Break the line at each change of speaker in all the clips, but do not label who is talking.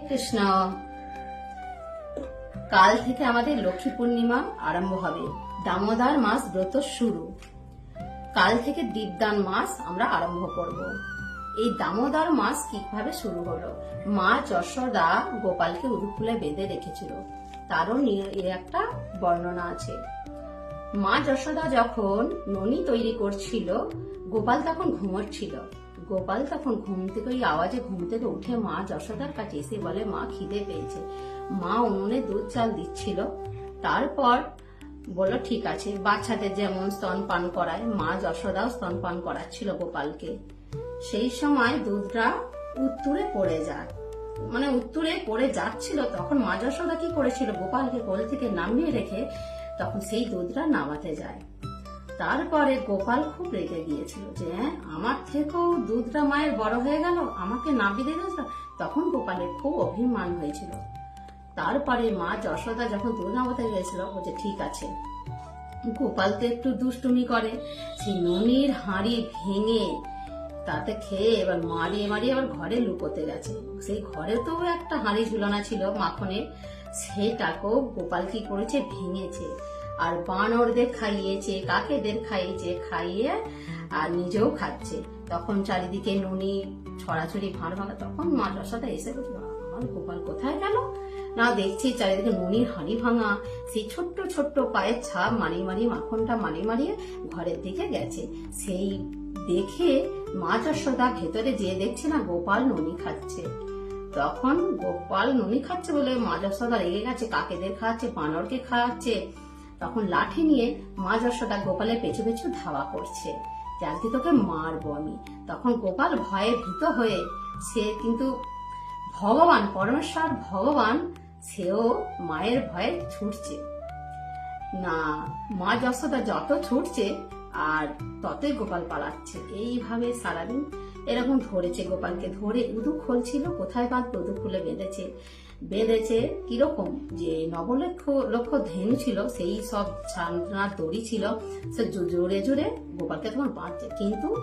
কৃষ্ণ। কাল থেকে আমাদের লক্ষ্মী পূর্ণিমা আরম্ভ হবে। দামোদর মাস ব্রত শুরু। কাল থেকে দীপদান মাস আমরা আরম্ভ করব। এই দামোদর মাস কীভাবে শুরু হলো? মা যশোদা গোপালকে উদুফুলে বেঁধে রেখেছিল। তারও একটা বর্ণনা আছে। মা যশোদা যখন ননি তৈরি করছিল, গোপাল তখন ঘুমোচ্ছিল। গোপাল তখন ঘুম থেকে ওই আওয়াজে ঘুম থেকে উঠে মা যশোদার কাছে এসে বলে, মা, খিদে পেয়েছে। মা উনুনে দুধ চাল দিচ্ছিল। তারপর বলল, ঠিক আছে, বাচ্চাদের যেমন স্তন পান করায়, মা যশোদাও স্তন পান করাচ্ছিল গোপালকে। সেই সময় দুধটা উত্তুরে পড়ে যায়। মানে উত্তরে পড়ে যাচ্ছিল, তখন মা যশোদা কি করেছিল, গোপালকে কোল থেকে নামিয়ে রেখে তখন সেই দুধটা নামাতে যায়। তারপরে গোপাল খুব রেগে গিয়েছিল যে, আমার থেকেও দুধটা মায়ের বড় হয়ে গেল, আমাকে নামিয়ে দিয়ে তখন গোপালের খুব অভিমান হয়েছিল। তারপরে মা যশোদা যখন দুধ নামাতে গিয়েছিল বলছে, ঠিক আছে। গোপাল তো একটু দুষ্টুমি করে। সেই ননির হাঁড়ি ভেঙে তাতে খেয়ে এবার মারিয়ে মারিয়ে আবার ঘরে লুকোতে গেছে। সেই ঘরে তো একটা হাঁড়ি ঝুলানো ছিল মাখনের। সেটাকেও গোপাল কি করেছে? ভেঙেছে। আর বানরদের খাইয়েছে, কাকেদের খাইয়েছে, খাইয়ে আর নিজেও খাচ্ছে। তখন চারিদিকে নুনি ছড়াছড়ি, ভাঁড় ভাঙা তখন মা যশোদা এসে আমার গোপাল কোথায় গেল? না, দেখছি চারিদিকে নুনির হাঁড়ি ভাঙা। সেই ছোট্ট ছোট্ট পায়ের ছাপ মানি মারিয়ে, মাখনটা মানি মারিয়ে ঘরের দিকে গেছে। সেই দেখে মা ভেতরে যেয়ে দেখছে না, গোপাল নুনি খাচ্ছে। তখন গোপাল নুনি খাচ্ছে বলে মা রেগে গেছে, কাকেদের খাওয়াচ্ছে বানরকে খাওয়াচ্ছে। তখন লাঠি নিয়ে মা যশোদা গোপালের পেছু পেছু ধাওয়া করছে। আজকে তোকে মারবো আমি। তখন গোপাল ভয়ে ভীত হয়ে, সে কিন্তু ভগবান, পরমেশ্বর ভগবান, সেও মায়ের ভয়ে ছুটছে। না, মা যশোদা যত ছুটছে আর ততই গোপাল পালাচ্ছে। এইভাবে সারাদিন এরকম ধরেছে গোপালকে ধরে। উদু খুলছিল, কোথায় বাঁধবে উদু খুলে বেঁধেছে? বেঁধেছে কীরকম? যে নবলক্ষ, লক্ষ ধেনু ছিল, সেই সব ছানার দড়ি ছিল। সে জোরে জোরে গোপালকে তখন বাঁধছে। কিন্তু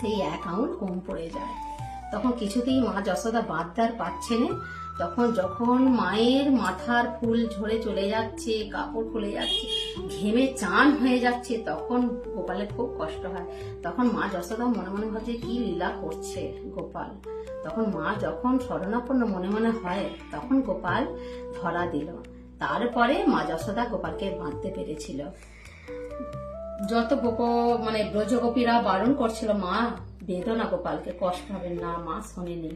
সেই অ্যাকাউন্ট কম পড়ে যায়। তখন কিছুতেই মা যশোদা আর পাচ্ছে না। তখন যখন মায়ের মাথার ফুল ঝরে চলে যাচ্ছে, কাপড় খুলে যাচ্ছে, ঘেমে চান হয়ে যাচ্ছে, তখন গোপালের খুব কষ্ট হয়। তখন মা যশোদা মনে মনে ভাবছে, কি লীলা করছে গোপাল? তখন মা যখন শরণাপন্ন মনে মনে হয়, তখন গোপাল ধরা দিল। তারপরে মা যশোদা গোপালকে বাঁধতে পেরেছিল। যত গোপ মানে ব্রজগোপীরা বারণ করছিল, মা বেদনা গোপালকে কষ্ট হবে না, মা শোনেনি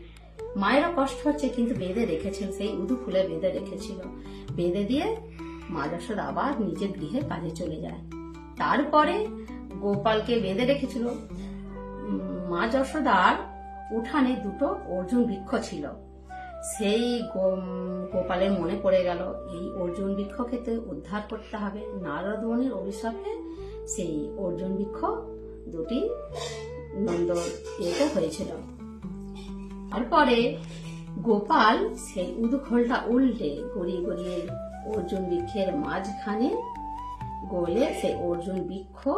মায়েরও কষ্ট হচ্ছে, কিন্তু বেঁধে রেখেছিল সেই উদু ফুলে বেঁধে রেখেছিল। বেঁধে দিয়ে মা যশোদা আবার নিজের গৃহে কাজে চলে যায়। তারপরে গোপালকে বেঁধে রেখেছিল। মা যশোদার উঠানে দুটো অর্জুন বৃক্ষ ছিল। সেই গোপালের মনে পড়ে গেল, এই অর্জুন বৃক্ষকে তো উদ্ধার করতে হবে। নারদ মুনির অভিশাপে সেই অর্জুন বৃক্ষ দুটি নন্দ ইয়েতে হয়েছিল। তারপরে গোপাল সেই উদুখোলটা উল্টে গড়িয়ে গড়িয়ে অর্জুন বৃক্ষের মাঝখানে গলে সেই অর্জুন বৃক্ষ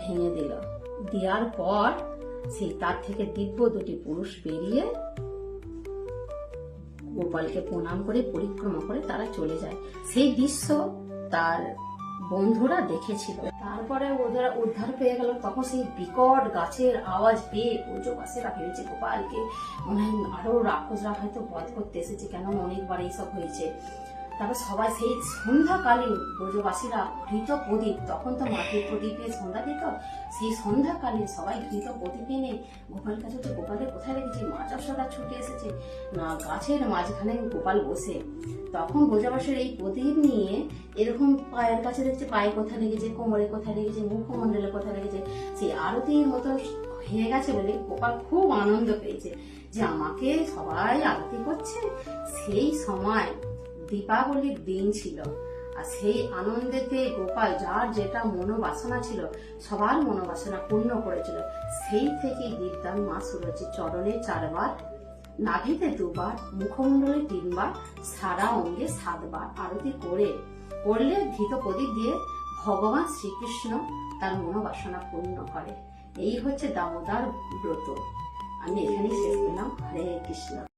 ভেঙে দিল। দেওয়ার পর সেই তার থেকে দিব্য দুটি পুরুষ বেরিয়ে গোপালকে প্রণাম করে, পরিক্রমা করে তারা চলে যায়। সেই দৃশ্য তার বন্ধুরা দেখেছিল। তারপরে ওদের উদ্ধার পেয়ে গেল, তখন সেই বিকট গাছের আওয়াজ পেয়ে ব্রজবাসীরা ভেবেছে গোপালকে, মনে হয় আরও রাক্ষসরা হয়তো বধ করতে এসেছে, কেন অনেকবার এইসব হয়েছে। তারপর সবাই সেই সন্ধ্যাকালীন ব্রজবাসীরা ঘৃত প্রদীপ, তখন তো মাটির প্রদীপে সন্ধ্যা দিত, সেই সন্ধ্যাকালীন সবাই ঘৃত প্রদীপ এনে গোপাল কাছে হচ্ছে গোপালের কোথায় রেখেছে? মা যশোদা ছুটে এসেছে। না, গাছের মাঝখানে গোপাল বসে। তখন ব্রজবাসীর এই প্রদীপ নিয়ে এরকম পায়ের কাছে দেখছে, পায়ে কোথায় লেগেছে, কোমরে কোথায় লেগেছে, মুখমণ্ডলে কোথায় লেগেছে, সেই আরতির মতো হয়ে গেছে বলে গোপাল খুব আনন্দ পেয়েছে যে আমাকে সবাই আরতি করছে। সেই সময় দীপাবলির দিন ছিল। আর সেই আনন্দেতে গোপাল যার যেটা মনোবাসনা ছিল, সবার মনোবাসনা পূর্ণ করেছিল। সেই থেকেই দীপদান মা হচ্ছে চরণে চারবার, নাভিতে দুবার, মুখমণ্ডলে তিনবার, সারা অঙ্গে সাতবার আরতি করে। করলে ঘৃত প্রদীপ দিয়ে ভগবান শ্রীকৃষ্ণ তার মনোবাসনা পূর্ণ করে। এই হচ্ছে দামোদর ব্রত। আমি এখানেই শেষ করলাম। হরে কৃষ্ণ।